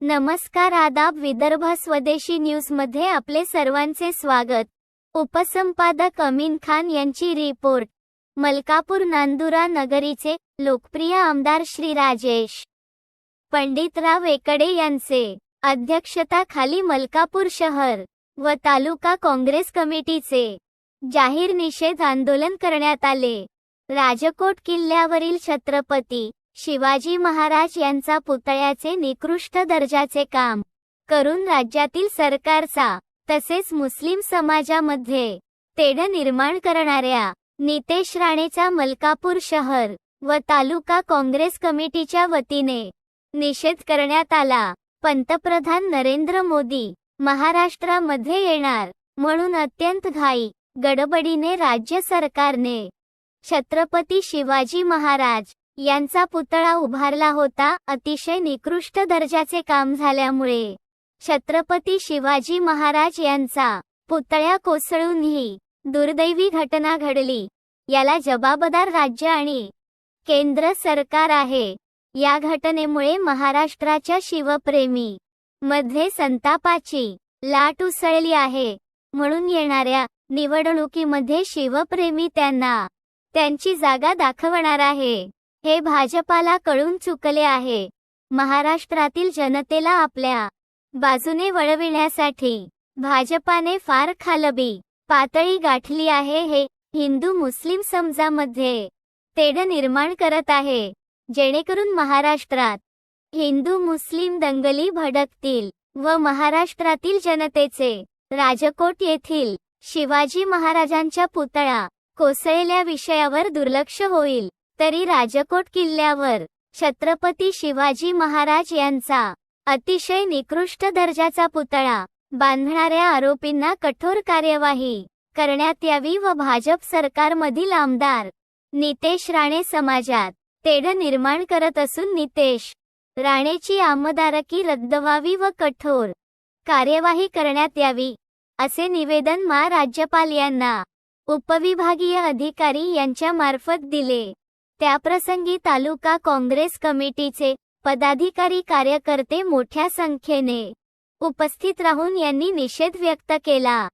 नमस्कार आदाब विदर्भ स्वदेशी न्यूजमध्ये आपले सर्वांचे स्वागत. उपसंपादक अमीन खान यांची रिपोर्ट. मलकापूर नांदुरा नगरीचे लोकप्रिय आमदार श्री राजेश. पंडितराव एकडे यांचे अध्यक्षताखाली मलकापूर शहर व तालुका काँग्रेस कमिटीचे. जाहीर निषेध आंदोलन करण्यात आले. राजकोट किल्ल्यावरील छत्रपती शिवाजी महाराज यांचा पुतळ्याचे निकृष्ट दर्जाचे काम करून राज्यातील सरकारचा तसेच मुस्लिम समाजामध्ये तेढ निर्माण करणाऱ्या नितेश राणेचा मलकापूर शहर व तालुका काँग्रेस कमिटीच्या वतीने निषेध करण्यात आला. पंतप्रधान नरेंद्र मोदी महाराष्ट्रामध्ये येणार म्हणून अत्यंत घाई गडबडीने राज्य सरकारने छत्रपती शिवाजी महाराज यांचा पुतळा उभारला होता अतिशय निकृष्ट दर्जाचे काम झाल्यामुळे. छत्रपती शिवाजी महाराज यांचा पुतळ्या कोसळून ही दुर्दैवी घटना घडली. याला जबाबदार राज्य आणि केंद्र सरकार आहे. या घटनेमुळे महाराष्ट्राच्या शिवप्रेमी मध्ये संतापाची लाट उसळली आहे. म्हणून येणाऱ्या निवडणुकीमध्ये शिवप्रेमी त्यांना त्यांची जागा दाखवणार आहे. हे भाजपाला कळून चुकले आहे. महाराष्ट्रातील जनतेला आपल्या बाजूने वळविण्यासाठी भाजपाने फार खालबी पातळी गाठली आहे हे हिंदू मुस्लिम समजामध्ये तेढ निर्माण करत आहे. जेणेकरून महाराष्ट्रात हिंदू मुस्लिम दंगली भडकतील व महाराष्ट्रातील जनतेचे राजकोट येथील शिवाजी महाराजांच्या पुतळा कोसळलेल्या विषयावर दुर्लक्ष होईल. तरी राजकोट किल्ल्यावर छत्रपती शिवाजी महाराज यांचा अतिशय निकृष्ट दर्जाचा पुतळा बांधणाऱ्या आरोपींना कठोर कार्यवाही करण्यात यावी व भाजप सरकारमधील आमदार नितेश राणे समाजात तेढ निर्माण करत असून नितेश राणेची आमदारकी रद्द व्हावी व कठोर कार्यवाही करण्यात यावी असे निवेदन मा राज्यपाल यांना उपविभागीय अधिकारी यांच्या मार्फत दिले. त्याप्रसंगी तालुका काँग्रेस कमिटीचे पदाधिकारी कार्यकर्ते मोठ्या संख्येने उपस्थित राहून यांनी निषेध व्यक्त केला.